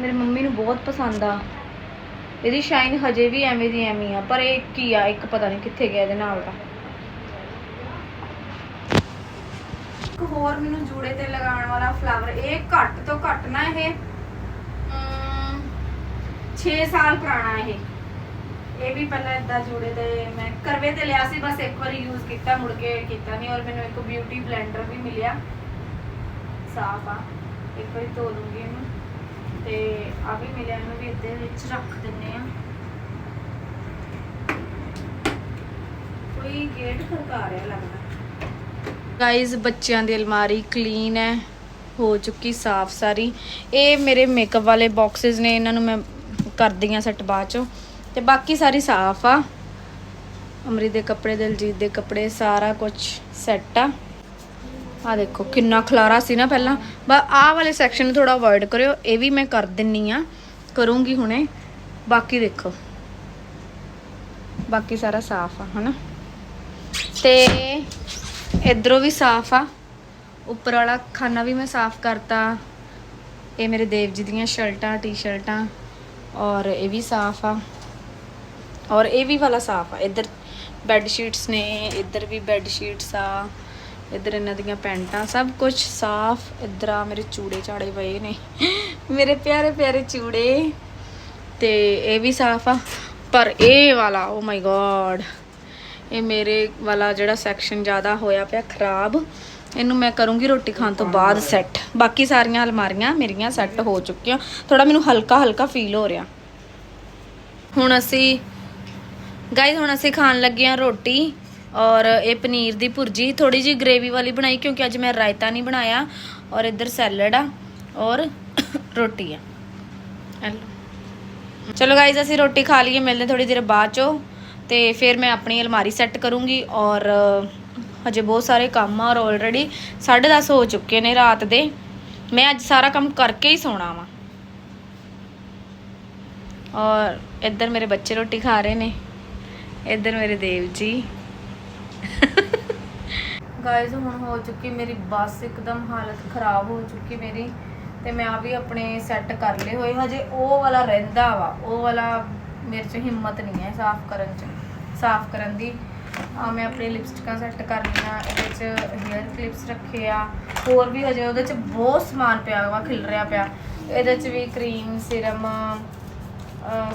ਮੇਰੀ ਮੰਮੀ ਨੂੰ ਬਹੁਤ ਪਸੰਦ ਆ। ਇਹਦੀ ਸ਼ਾਈਨ ਹਜੇ ਵੀ ਐਵੇਂ ਦੀ ਐਵੇਂ ਆ, ਪਰ ਇਹ ਕੀ ਆ, ਇੱਕ ਪਤਾ ਨਹੀਂ ਕਿੱਥੇ ਗਿਆ ਇਹਦੇ ਨਾਲ ਦਾ। ਇੱਕ ਹੋਰ ਮੈਨੂੰ ਜੂੜੇ ਤੇ ਲਗਾਉਣ ਵਾਲਾ ਫਲਾਵਰ ਇਹ ਘੱਟ ਤੋਂ ਘੱਟ ਨਾ ਇਹ 6 ਸਾਲ ਪੁਰਾਣਾ ਇਹ। ਇਹ ਵੀ ਪਹਿਲਾਂ ਇਦਾਂ ਜੂੜੇ ਤੇ ਮੈਂ ਕਰਵੇ ਤੇ ਲਿਆ ਸੀ, ਬਸ ਇੱਕ ਵਾਰੀ ਯੂਜ਼ ਕੀਤਾ, ਮੁੜ ਕੇ ਕੀਤਾ ਨਹੀਂ, ਔਰ ਮੈਨੂੰ ਇੱਕ ਬਿਊਟੀ ਬਲੈਂਡਰ ਵੀ ਮਿਲਿਆ। ਸਾਫ਼ ਆ। ਇੱਕ ਵਾਰੀ ਧੋ ਲੂੰਗੀ ਇਹਨੂੰ ਤੇ ਆ ਵੀ ਮਿਲਿਆ ਇਹਨੂੰ ਵੀ ਇਹਦੇ ਵਿੱਚ ਰੱਖ ਦਿੰਨੇ ਆ। ਕੋਈ ਗੇਟ ਖੜਕਾ ਰਿਹਾ ਲੱਗਦਾ। ਗਾਇਜ਼ ਬੱਚਿਆਂ ਦੀ ਅਲਮਾਰੀ ਕਲੀਨ ਹੈ, ਹੋ ਚੁੱਕੀ ਸਾਫ਼ ਸਾਰੀ। ਇਹ ਮੇਰੇ ਮੇਕਅਪ ਵਾਲੇ ਬਾਕਸਸ ਨੇ, ਇਹਨਾਂ ਨੂੰ ਮੈਂ ਕਰਦੀ ਆ ਸੈਟ ਬਾਅਦ ਚੋਂ। ਤੇ ਬਾਕੀ ਸਾਰੀ ਸਾਫ਼ ਆ। ਅਮਰੀ ਦੇ ਕੱਪੜੇ, ਦਿਲਜੀਤ ਦੇ ਕੱਪੜੇ, ਸਾਰਾ ਕੁਝ ਸੈੱਟ ਆ। ਆ ਦੇਖੋ, ਕਿੰਨਾ ਖਲਾਰਾ ਸੀ ਨਾ ਪਹਿਲਾਂ। ਬਸ ਆਹ ਵਾਲੇ ਸੈਕਸ਼ਨ ਨੂੰ ਥੋੜਾ ਅਵੋਇਡ ਕਰਿਓ, ਇਹ ਵੀ ਮੈਂ ਕਰ ਦਿੰਨੀ ਆ, ਕਰੂੰਗੀ ਹੁਣੇ। ਬਾਕੀ ਦੇਖੋ, ਬਾਕੀ ਸਾਰਾ ਸਾਫ਼ ਆ, ਹਨਾ। ਤੇ ਇਧਰੋਂ ਵੀ ਸਾਫ਼ ਆ, ਉੱਪਰ ਵਾਲਾ ਖਾਨਾ ਵੀ ਮੈਂ ਸਾਫ਼ ਕਰਤਾ। ਇਹ ਮੇਰੇ ਦੇਵ ਜੀ ਦੀਆਂ ਸ਼ਰਟਾਂ, ਟੀ-ਸ਼ਰਟਾਂ, ਔਰ ਇਹ ਵੀ ਸਾਫ਼ ਆ। ਔਰ ਇਹ ਵੀ ਵਾਲਾ ਸਾਫ਼ ਆ, ਇੱਧਰ ਬੈੱਡ ਸ਼ੀਟਸ ਨੇ, ਇੱਧਰ ਵੀ ਬੈੱਡ ਸ਼ੀਟਸ ਆ। ਇੱਧਰ ਇਹਨਾਂ ਦੀਆਂ ਪੈਂਟਾਂ, ਸਭ ਕੁਝ ਸਾਫ਼, ਇੱਧਰ ਆ ਮੇਰੇ ਚੂੜੇ ਚਾੜੇ ਪਏ ਨੇ। ਮੇਰੇ ਪਿਆਰੇ ਪਿਆਰੇ ਚੂੜੇ। ਤੇ ਇਹ ਵੀ ਸਾਫ਼ ਆ, ਪਰ ਇਹ ਵਾਲਾ ਓ ਮਾਈ ਗॉड ਇਹ ਮੇਰੇ ਵਾਲਾ ਜਿਹੜਾ ਸੈਕਸ਼ਨ ਜ਼ਿਆਦਾ ਹੋਇਆ ਪਿਆ ਖਰਾਬ, ਇਹਨੂੰ ਮੈਂ ਕਰੂੰਗੀ ਰੋਟੀ ਖਾਣ ਤੋਂ ਬਾਅਦ ਸੈੱਟ ਬਾਕੀ ਸਾਰੀਆਂ ਅਲਮਾਰੀਆਂ ਮੇਰੀਆਂ ਸੈੱਟ ਹੋ ਚੁੱਕੀਆਂ। ਥੋੜਾ ਮੈਨੂੰ ਹਲਕਾ ਹਲਕਾ ਫੀਲ ਹੋ ਰਿਹਾ। ਹੁਣ ਅਸੀਂ ਗਾਇਜ਼ ਹੁਣ ਅਸੀਂ ਖਾਣ ਲੱਗੇ ਆ ਰੋਟੀ। ਔਰ ਇਹ ਪਨੀਰ ਦੀ ਭੁਰਜੀ ਥੋੜੀ ਜੀ ਗ੍ਰੇਵੀ ਵਾਲੀ ਬਣਾਈ ਕਿਉਂਕਿ ਅੱਜ ਮੈਂ ਰਾਇਤਾ ਨਹੀਂ ਬਣਾਇਆ। ਔਰ ਇੱਧਰ ਸੈਲਡ ਆ ਔਰ ਰੋਟੀ ਆ। ਚਲੋ ਗਾਇਜ਼ ਅਸੀਂ ਰੋਟੀ ਖਾ ਲਈਏ ਮਿਲਦੇ ਥੋੜੀ ਦੇਰ ਬਾਅਦ ਚੋਂ। ਤੇ ਫਿਰ ਮੈਂ ਆਪਣੀ ਅਲਮਾਰੀ ਸੈੱਟ ਕਰੂੰਗੀ ਔਰ ਹਜੇ ਬਹੁਤ ਸਾਰੇ ਕੰਮ ਆ ਔਰ ਆਲਰੇਡੀ 10:30 ਹੋ ਚੁੱਕੇ ਨੇ ਰਾਤ ਦੇ। ਮੈਂ ਅੱਜ ਸਾਰਾ ਕੰਮ ਕਰਕੇ ਹੀ ਸੌਣਾ ਵਾ। ਔਰ ਇੱਧਰ ਮੇਰੇ ਬੱਚੇ ਰੋਟੀ ਖਾ ਰਹੇ ਨੇ। ਇੱਧਰ ਮੇਰੇ ਦੇਵ ਜੀ। ਗਾਇਜ਼ ਹੁਣ ਹੋ ਚੁੱਕੀ ਮੇਰੀ ਬੱਸ ਇੱਕਦਮ ਹਾਲਤ ਖਰਾਬ ਹੋ ਚੁੱਕੀ ਮੇਰੀ ਤੇ ਮੈਂ ਆ ਵੀ ਆਪਣੇ ਸੈੱਟ ਕਰ ਲਏ ਹੋਏ। ਹਜੇ ਉਹ ਵਾਲਾ ਰਹਿੰਦਾ ਵਾ, ਉਹ ਵਾਲਾ ਮੇਰੇ 'ਚ ਹਿੰਮਤ ਨਹੀਂ ਹੈ ਸਾਫ਼ ਕਰਨ 'ਚ, ਸਾਫ਼ ਕਰਨ ਦੀ। ਆ ਮੈਂ ਆਪਣੇ ਲਿਪਸਟਿਕਾਂ ਸੈੱਟ ਕਰ ਲਈਆਂ ਇਹਦੇ 'ਚ ਹੇਅਰ ਕਲਿਪਸ ਰੱਖੇ ਆ। ਹੋਰ ਵੀ ਹਜੇ ਉਹਦੇ 'ਚ ਬਹੁਤ ਸਮਾਨ ਪਿਆ ਵਾ, ਖਿਲ ਰਿਹਾ ਪਿਆ। ਇਹਦੇ 'ਚ ਵੀ ਕਰੀਮ ਸਿਰਮ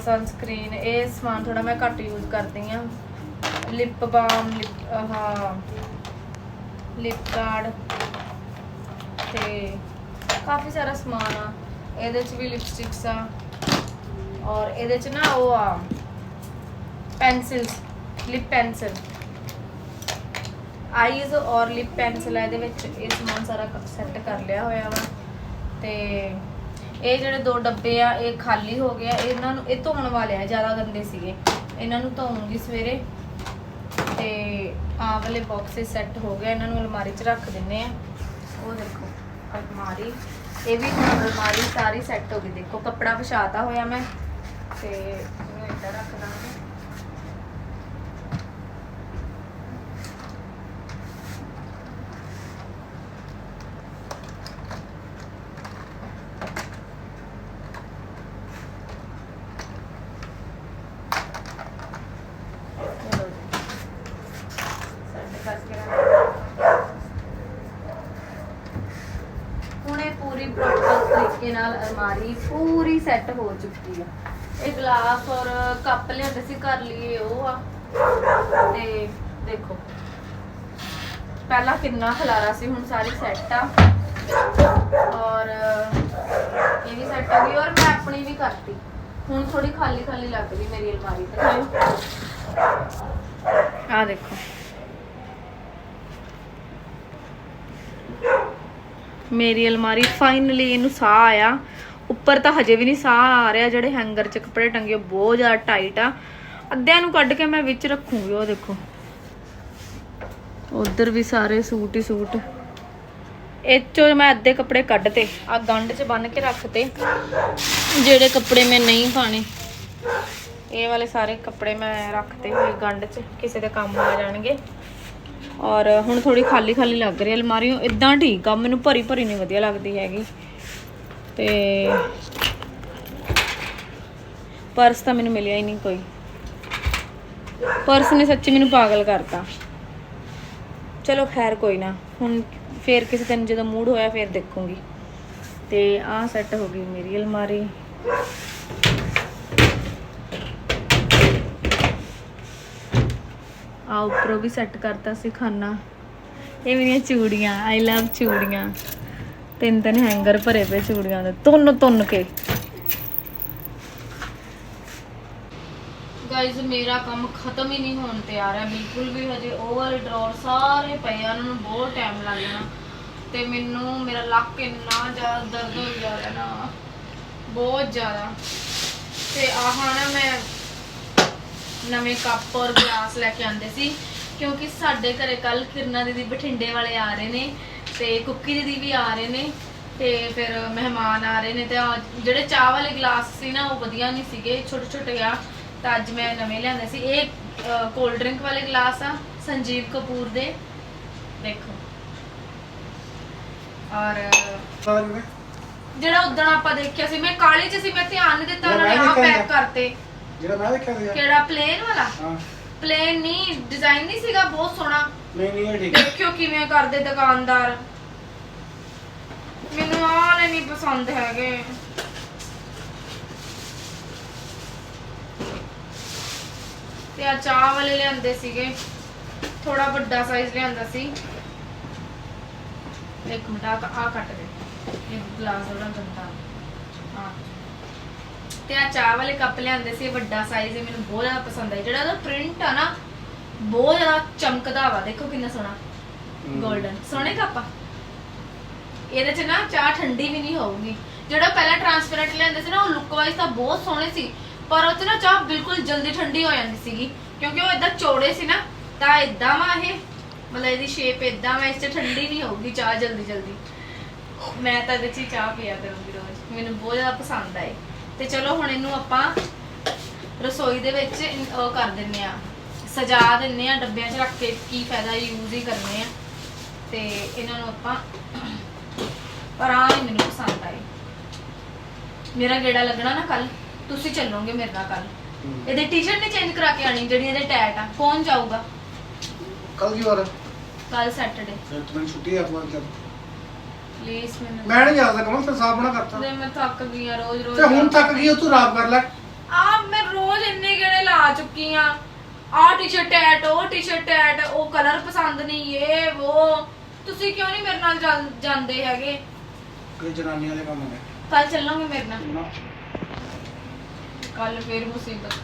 ਸਨਸਕ੍ਰੀਨ ਇਹ ਸਮਾਨ ਥੋੜਾ ਮੈਂ ਘੱਟ ਯੂਜ਼ ਕਰਦੀ ਆ। ਲਿਪ ਬਾਮ ਲਿਪ ਆਹ ਲਿਪ ਗਾਰਡ ਤੇ ਕਾਫੀ ਸਾਰਾ ਸਮਾਨ ਆ। ਇਹਦੇ ਚ ਵੀ ਲਿਪਸਟਿਕਸ ਆ। ਔਰ ਇਹਦੇ ਚ ਨਾ ਉਹ ਆ ਪੈਨਸਿਲਸ ਲਿਪ ਪੈਨਸਿਲ ਆਈਜ਼ ਔਰ ਲਿਪ ਪੈਨਸਿਲ ਆ, ਇਹਦੇ ਵਿੱਚ ਇਹ ਸਮਾਨ ਸਾਰਾ ਸੈੱਟ ਕਰ ਲਿਆ ਹੋਇਆ ਵਾ। ਤੇ ਇਹ ਜਿਹੜੇ ਦੋ ਡੱਬੇ ਆ, ਇਹ ਖਾਲੀ ਹੋ ਗਏ ਆ। ਇਹਨਾਂ ਨੂੰ ਇਹ ਧੋਣ ਵਾਲੇ ਆ, ਜ਼ਿਆਦਾ ਗੰਦੇ ਸੀਗੇ। ਇਹਨਾਂ ਨੂੰ ਧੋਉਂਗੀ ਸਵੇਰੇ। ਤੇ ਆਹ ਵਾਲੇ ਬਾਕਸੇ ਸੈੱਟ ਹੋ ਗਏ, ਇਹਨਾਂ ਨੂੰ ਅਲਮਾਰੀ 'ਚ ਰੱਖ ਦਿੰਨੇ ਆ ਉਹ ਦੇਖੋ, ਅਲਮਾਰੀ। ਇਹ ਵੀ ਹੁਣ ਅਲਮਾਰੀ ਸਾਰੀ ਸੈੱਟ ਹੋ ਗਈ। ਦੇਖੋ, ਕੱਪੜਾ ਵਿਛਾਤਾ ਹੋਇਆ ਮੈਂ ਤੇ ਇਹਨੂੰ ਇੱਦਾਂ ਰੱਖ ਦਾਂਗੇ ਚਲੋ ਜੀ ਸੈੱਟ ਕਰਕੇ ਰੱਖ ਹੁਣ ਇਹ ਪੂਰੀ ਪ੍ਰੋਪਰ ਤਰੀਕੇ ਨਾਲ ਅਲਮਾਰੀ ਪੂਰੀ ਸੈੱਟ ਹੋ ਚੁੱਕੀ ਆ ਇਹ ਗਲਾਸ ਔਰ ਕੱਪ ਲਿਆਂਦੇ ਸੀ ਘਰ ਲਈ ਉਹ ਆ। ਤੇ ਦੇਖੋ। ਪਹਿਲਾਂ ਕਿੰਨਾ ਖਲਾਰਾ ਸੀ, ਹੁਣ ਸਾਰੀ ਸੈੱਟ ਆ। ਔਰ ਇਹ ਵੀ ਸੈੱਟ ਹੋ ਗਈ, ਔਰ ਮੈਂ ਆਪਣੀ ਵੀ ਕਰਤੀ। ਹੁਣ ਥੋੜੀ ਖਾਲੀ ਖਾਲੀ ਲੱਗ ਰਹੀ ਮੇਰੀ ਅਲਮਾਰੀ ਤੇ। ਆ ਦੇਖੋ। ਮੇਰੀ ਅਲਮਾਰੀ ਫਾਈਨਲੀ ਇਹਨੂੰ ਸਾਹ ਆਇਆ। ਉੱਪਰ ਤਾਂ ਹਜੇ ਵੀ ਨਹੀਂ ਸਾਹ ਆ ਰਿਹਾ ਜਿਹੜੇ ਹੈਂਗਰ 'ਚ ਕੱਪੜੇ ਟੰਗੇ ਬਹੁਤ ਜ਼ਿਆਦਾ ਟਾਈਟ ਆ। ਅੱਧਿਆਂ ਨੂੰ ਕੱਢ ਕੇ ਮੈਂ ਵਿੱਚ ਰੱਖੂੰਗੀ, ਉਹ ਦੇਖੋ। ਉਧਰ ਵੀ ਸਾਰੇ ਸੂਟ ਹੀ ਸੂਟ। ਇਹ ਮੈਂ ਅੱਧੇ ਕੱਪੜੇ ਕੱਢਤੇ ਆ ਗੰਢ 'ਚ ਬੰਨ ਕੇ ਰੱਖਤੇ, ਜਿਹੜੇ ਕੱਪੜੇ ਮੈਂ ਨਹੀਂ ਪਾਣੇ ਇਹ ਵਾਲੇ ਸਾਰੇ ਕੱਪੜੇ ਮੈਂ ਰੱਖਤੇ ਹੋਏ ਗੰਢ 'ਚ, ਕਿਸੇ ਦੇ ਕੰਮ ਆ ਜਾਣਗੇ। ਔਰ ਹੁਣ ਥੋੜੀ ਖਾਲੀ ਖਾਲੀ ਲੱਗ ਰਹੀ ਹੈ ਅਲਮਾਰੀ ਇਦਾਂ ਠੀਕ ਆ, ਮੈਨੂੰ ਭਰੀ ਭਰੀ ਨਹੀਂ ਵਧੀਆ ਲੱਗਦੀ ਹੈਗੀ। ਤੇ ਪਰਸ ਤਾਂ ਮੈਨੂੰ ਮਿਲਿਆ ਹੀ ਨਹੀਂ ਕੋਈ। ਪਰਸ ਨੇ ਸੱਚੀ ਮੈਨੂੰ ਪਾਗਲ ਕਰਤਾ। ਚਲੋ ਖੈਰ ਕੋਈ ਨਾ, ਹੁਣ ਫੇਰ ਕਿਸੇ ਦਿਨ ਜਦੋਂ ਮੂਡ ਹੋਇਆ ਫੇਰ ਦੇਖੂੰਗੀ। ਤੇ ਆਹ ਸੈੱਟ ਹੋ ਗਈ ਮੇਰੀ ਅਲਮਾਰੀ। ਆ ਉੱਪਰੋਂ ਵੀ ਸੈੱਟ ਕਰਤਾ ਸੀ ਖਾਨਾ। ਇਹ ਮੇਰੀਆਂ ਚੂੜੀਆਂ ਆਈ ਲਵ ਚੂੜੀਆਂ। ਤਿੰਨ ਤਿੰਨ ਹੈਂਗਰ ਭਰੇ ਪਏ ਚੂੜੀਆਂ ਦੇ ਤੁੰਨ ਤੁੰਨ ਕੇ। ਗਾਇਜ਼ ਮੇਰਾ ਕੰਮ ਖਤਮ ਹੀ ਨਹੀਂ ਹੋਣ ਤੇ ਆ ਰਿਹਾ ਬਿਲਕੁਲ ਵੀ ਹਜੇ ਉਹ ਵਾਲੇ ਡਰਾਅਰ ਸਾਰੇ ਪਏ ਆ, ਉਹਨਾਂ ਨੂੰ ਬਹੁਤ ਟਾਈਮ ਲੱਗ ਜਾਣਾ। ਤੇ ਮੈਨੂੰ, ਮੇਰਾ ਲੱਕ ਇੰਨਾ ਜ਼ਿਆਦਾ ਦਰਦ ਹੋ ਜਾ ਰਿਹਾ ਨਾ, ਬਹੁਤ ਜ਼ਿਆਦਾ। ਤੇ ਆਹ ਨਾ ਮੈਂ ਨਵੇਂ ਕੱਪ ਔਰ ਗਲਾਸ ਲੈ ਕੇ ਆਂਦੇ ਸੀ, ਕਿਉਂਕਿ ਸਾਡੇ ਘਰੇ ਕੱਲ ਕਿਰਨਾ ਦੀਦੀ ਬਠਿੰਡੇ ਵਾਲੇ ਆ ਰਹੇ ਨੇ। ਤੇ ਕੁੱਕੀ ਦੀਦੀ ਵੀ ਆ ਰਹੇ ਨੇ ਤੇ ਫਿਰ ਮਹਿਮਾਨ ਆ ਰਹੇ ਨੇ ਤੇ ਆਹ ਜਿਹੜੇ ਚਾਹ ਵਾਲੇ ਗਲਾਸ ਸੀ ਨਾ ਉਹ ਵਧੀਆ ਨਹੀਂ ਸੀਗੇ ਛੋਟੇ ਛੋਟੇ ਆ। ਤਾਂ ਅੱਜ ਮੈਂ ਨਵੇਂ ਲਿਆਂਦੇ ਸੀ। ਇਹ ਕੋਲਡ ਡਰਿੰਕ ਵਾਲੇ ਗਲਾਸ ਆ ਸੰਜੀਵ ਕਪੂਰ ਦੇ। ਦੇਖੋ। ਔਰ ਜਿਹੜਾ ਉਦੋਂ ਆਪਾਂ ਦੇਖਿਆ ਸੀ ਮੈਂ ਕਾਲੀ ਚ ਸੀ ਮੈਂ ਧਿਆਨ ਨਹੀਂ ਦਿੱਤਾ ਉਹਨਾਂ ਨੇ ਆ ਪੈਕ ਕਰਤੇ। ਜਿਹੜਾ ਮੈਂ ਦੇਖਿਆ ਸੀ ਕਿਹੜਾ? ਪਲੇਨ ਵਾਲਾ? ਹਾਂ। ਪਲੇਨ ਨਹੀਂ ਡਿਜ਼ਾਈਨ ਨਹੀਂ ਸੀਗਾ ਬਹੁਤ ਸੋਹਣਾ। ਨਹੀਂ ਨਹੀਂ, ਇਹ ਠੀਕ ਹੈ। ਦੇਖਿਓ ਕਿਵੇਂ ਕਰਦੇ ਦੁਕਾਨਦਾਰ। ਮੈਨੂੰ ਆਹ ਨਹੀਂ ਪਸੰਦ ਹੈਗੇ। ਤੇ ਆ ਚਾਹ ਵਾਲੇ ਲਿਆਂਦੇ ਸੀਗੇ। ਥੋੜਾ ਵੱਡਾ ਸਾਈਜ਼ ਲਿਆਂਦਾ ਸੀ। ਇੱਕ ਮਿੰਟ ਆ ਆ ਕੱਟ ਦੇ। ਇਹ ਗਲਾਸ ਥੋੜਾ ਗੰਦਾ। ਹਾਂ। ਤੇ ਆ ਚਾਹ ਵਾਲੇ ਕੱਪ ਲਿਆਂਦੇ ਸੀ ਵੱਡਾ ਸਾਈਜ਼ ਹੈ ਮੈਨੂੰ ਬਹੁਤ ਜ਼ਿਆਦਾ ਪਸੰਦ ਆਇਆ ਜਿਹੜਾ ਉਹਦਾ ਪ੍ਰਿੰਟ ਆ ਨਾ ਬਹੁਤ ਜ਼ਿਆਦਾ ਚਮਕਦਾ ਵਾ ਦੇਖੋ ਕਿੰਨਾ ਸੋਹਣਾ। 골ਡਨ ਸੋਹਣੇ ਕੱਪ ਇਹਦੇ ਚ ਨਾ ਚਾਹ ਠੰਡੀ ਵੀ ਨਹੀਂ ਹੋਊਗੀ। ਜਿਹੜਾ ਪਹਿਲਾਂ ਟ੍ਰਾਂਸਪੇਰੈਂਟ ਲਿਆਂਦੇ ਸੀ ਨਾ ਉਹ ਲੁੱਕ ਵਾਈਜ਼ ਤਾਂ ਬਹੁਤ ਸੋਹਣੇ ਸੀ। ਪਰ ਉਹ ਚ ਨਾ ਚਾਹ ਬਿਲਕੁਲ ਜਲਦੀ ਠੰਡੀ ਹੋ ਜਾਂਦੀ ਸੀਗੀ। ਕਿਉਂਕਿ ਉਹ ਇਦਾਂ ਚੌੜੇ ਸੀ ਨਾ ਤਾਂ ਇਦਾਂ ਵਾ ਇਹ। ਮਤਲਬ ਇਹਦੀ ਸ਼ੇਪ ਇਦਾਂ ਵਾ ਇਸ ਚ ਠੰਡੀ ਨਹੀਂ ਹੋਊਗੀ ਚਾਹ ਜਲਦੀ ਜਲਦੀ। ਮੈਂ ਤਾਂ ਇਹਦੇ ਚ ਹੀ ਚਾਹ ਪੀਆ ਕਰੂੰਗੀ ਰੋਜ਼। ਮੈਨੂੰ ਬਹੁਤ ਜ਼ਿਆਦਾ ਪਸੰਦ ਆਏ ਤੇ ਚਲੋ ਹੁਣ ਇਹਨੂੰ ਆਪਾਂ ਰਸੋਈ ਦੇ ਵਿੱਚ ਉਹ ਕਰ ਦਿੰਨੇ ਆ ਸਜਾ ਦਿੰਨੇ ਆ ਡੱਬਿਆਂ 'ਚ ਰੱਖ ਕੇ ਕੀ ਫਾਇਦਾ ਯੂਜ਼ ਹੀ ਕਰਨੇ ਆ। ਤੇ ਇਹਨਾਂ ਨੂੰ ਆਪਾਂ ਪਰ ਨੀ ਮੈਨੂੰ ਪਸੰਦ ਆਏ। ਮੇਰਾ ਗੇੜਾ ਲੱਗਣਾ ਨਾ ਕੱਲ ਤੁਸੀਂ ਚੱਲੋਗੇ ਮੇਰੇ ਨਾਲ ਕੱਲ। ਇਹਦੇ ਟੀ-ਸ਼ਰਟ ਨਹੀਂ ਚੇਂਜ ਕਰਾ ਕੇ ਆਣੀ ਜਿਹੜੀ ਇਹਦੇ ਟੈਟ ਆ ਕੌਣ ਜਾਊਗਾ? ਕੱਲ ਕੀ ਵਾਰ ਹੈ ਕੱਲ ਸੈਟਰਡੇ ਫਿਰ ਤਾਂ ਮੈਨੂੰ ਛੁੱਟੀ ਆ ਆਪਣਾ ਚੱਲ ਪਲੀਜ਼ ਮੈਨੂੰ ਮੈਂ ਨਹੀਂ ਜਾ ਸਕਦਾ ਫਿਰ ਸਾਫ਼ ਬਣਾ ਕਰਤਾ। ਤੇ ਮੈਂ ਥੱਕ ਗਈ ਆ ਰੋਜ਼ ਰੋਜ਼ ਤੇ ਹੁਣ ਤੱਕ ਗਈ ਤੂੰ ਰਾਤ ਕਰ ਲੈ। ਆ ਮੈਂ ਰੋਜ਼ ਇੰਨੇ ਗੇੜੇ ਲਾ ਚੁੱਕੀ ਆ। ਆ ਟੀ-ਸ਼ਰਟ ਟੈਟ ਉਹ ਟੀ-ਸ਼ਰਟ ਟੈਟ ਉਹ ਕਲਰ ਪਸੰਦ ਨਹੀਂ ਇਹ ਉਹ। ਤੁਸੀਂ ਕਿਉਂ ਨਹੀਂ ਮੇਰੇ ਨਾਲ ਜਾਂ- ਜਾਂਦੇ ਹੈਗੇ? ਕੋਈ ਜਨਾਨੀਆਂ ਦੇ ਕੰਮ ਨੇ। ਕੱਲ ਚੱਲੋਗੇ ਮੇਰੇ ਨਾਲ। ਨਾ। ਕੱਲ ਫੇਰ ਮੁਸੀਬਤ।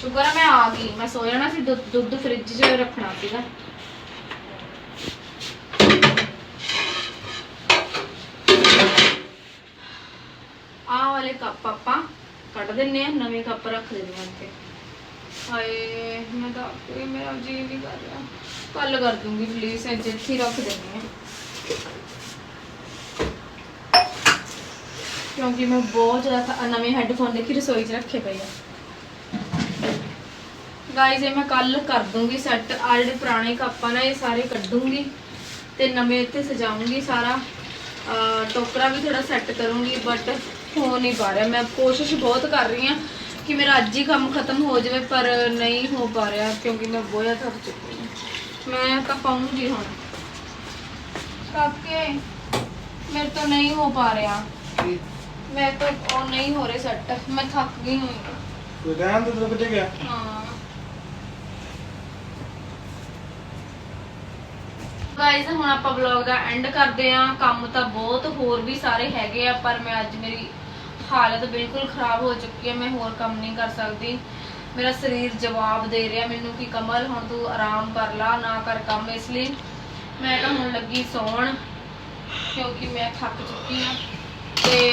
ਸ਼ੁਕਰ ਆ ਮੈਂ ਆ ਗਈ। ਮੈਂ ਸੋ ਜਾਣਾ ਸੀ ਦੁੱਧ ਦੁੱਧ ਫ੍ਰਿਜ 'ਚ ਰੱਖਣਾ ਸੀਗਾ ਆਹ ਵਾਲੇ ਕੱਪ ਆਪਾਂ ਕੱਢ ਦਿੰਨੇ ਆ, ਨਵੇਂ ਕੱਪ ਰੱਖ ਦਿੰਨੇ ਆ ਇੱਥੇ। ਹਾਏ, ਮੈਂ ਤਾਂ ਕੋਈ ਮੇਰਾ ਜੀ ਨਹੀਂ ਕਰ ਰਿਹਾ। ਕੱਲ ਕਰ ਦੂੰਗੀ ਪਲੀਜ਼ ਅੱਜ ਇੱਥੇ ਹੀ ਰੱਖ ਦਿੰਨੀ ਆ। ਕਿਉਂਕਿ ਮੈਂ ਬਹੁਤ ਜ਼ਿਆਦਾ ਨਵੇਂ ਹੈੱਡਫੋਨ ਦੇਖੀ, ਰਸੋਈ 'ਚ ਰੱਖੇ ਪਏ ਆ। ਗਾਈਜ਼ ਇਹ ਮੈਂ ਕੱਲ ਕਰ ਦੂੰਗੀ ਸੈੱਟ ਆ ਜਿਹੜੇ ਪੁਰਾਣੇ ਕੱਪ ਆ ਨਾ, ਇਹ ਸਾਰੇ ਕੱਢੂੰਗੀ ਤੇ ਨਵੇਂ ਇੱਥੇ ਸਜਾਉਂਗੀ ਸਾਰਾ। ਅਹ ਟੋਕਰਾ ਵੀ ਥੋੜਾ ਸੈੱਟ ਕਰੂੰਗੀ ਬਟ ਹੋ ਨਹੀਂ ਪਾ ਰਿਹਾ। ਮੈਂ ਕੋਸ਼ਿਸ਼ ਬਹੁਤ ਕਰ ਰਹੀ ਹਾਂ ਕਿ ਮੇਰਾ ਅੱਜ ਹੀ ਕੰਮ ਖਤਮ ਹੋ ਜਾਵੇ ਪਰ ਨਹੀਂ ਹੋ ਪਾ ਰਿਹਾ ਕਿਉਂਕਿ ਮੈਂ ਬਹੁਤ ਥੱਕ ਚੁੱਕੀ ਹਾਂ। ਮੈਂ ਤਾਂ ਪਾਉਂਗੀ ਹੁਣ। ਕਾਕੇ ਮੇਰੇ ਤੋਂ ਨਹੀਂ ਹੋ ਪਾ ਰਿਹਾ। ਮੈਂ ਤਾਂ ਉਹ ਨਹੀਂ ਹੋ ਰਿਹਾ ਸੈੱਟ। ਮੈਂ ਥੱਕ ਗਈ ਹਾਂ। ਕੋਈ ਰਹਿਣ ਤੇ ਕਿੱਥੇ ਗਿਆ? ਹਾਂ। ਗਾਇਜ਼ ਹੁਣ ਆਪਾਂ ਵਲੌਗ ਦਾ ਐਂਡ ਕਰਦੇ ਆਂ ਕੰਮ ਤਾਂ ਬਹੁਤ ਹੋਰ ਵੀ ਸਾਰੇ ਹੈਗੇ ਆ ਪਰ ਮੈਂ ਅੱਜ ਮੇਰੀ ਹਾਲਤ ਬਿਲਕੁਲ ਖਰਾਬ ਹੋ ਚੁੱਕੀ ਹੈ, ਮੈਂ ਹੋਰ ਕੰਮ ਨਹੀਂ ਕਰ ਸਕਦੀ। ਮੇਰਾ ਸਰੀਰ ਜਵਾਬ ਦੇ ਰਿਹਾ, ਮੈਨੂੰ ਕਿ ਕਮਲ, ਹੁਣ ਤੂੰ ਆਰਾਮ ਕਰ ਲਾ, ਨਾ ਕਰ ਕੰਮ ਇਸ ਲਈ। ਮੈਂ ਤਾਂ ਹੁਣ ਲੱਗੀ ਸੌਣ, ਕਿਉਂਕਿ ਮੈਂ ਥੱਕ ਚੁੱਕੀ ਹਾਂ। ਤੇ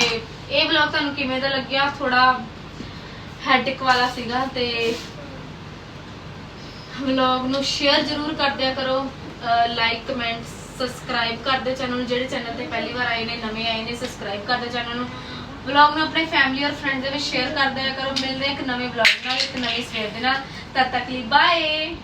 ਇਹ ਵਲੌਗ ਤੁਹਾਨੂੰ ਕਿਵੇਂ ਦਾ ਲੱਗਿਆ? ਥੋੜਾ ਹੈਡਿਕ ਵਾਲਾ ਸੀਗਾ ਤੇ ਵਲੌਗ ਨੂੰ ਸ਼ੇਅਰ ਜ਼ਰੂਰ ਕਰ ਦਿਆ ਕਰੋ। ਲਾਈਕ ਕਮੈਂਟ ਸਬਸਕ੍ਰਾਈਬ ਕਰ ਚੈਨਲ ਨੂੰ। ਜਿਹੜੇ ਚੈਨਲ ਤੇ ਪਹਿਲੀ ਵਾਰ ਆਏ ਨੇ, ਨਵੇਂ ਆਏ ਨੇ ਸਬਸਕ੍ਰਾਈਬ ਕਰ ਚੈਨਲ ਨੂੰ। ਵਲੌਗ ਨੂੰ ਆਪਣੇ ਫੈਮਿਲੀ ਔਰ ਫਰੈਂਡ ਦੇ ਵਿੱਚ ਸ਼ੇਅਰ ਕਰ ਦਿਆ ਕਰੋ। ਮਿਲਦੇ ਹਾਂ ਇੱਕ ਨਵੇਂ ਵਲੌਗ ਨਾਲ, ਇੱਕ ਨਵੀਂ ਸਵੇਰ ਦੇ ਨਾਲ। ਤਦ ਤੱਕ ਲਈ ਬਾਏ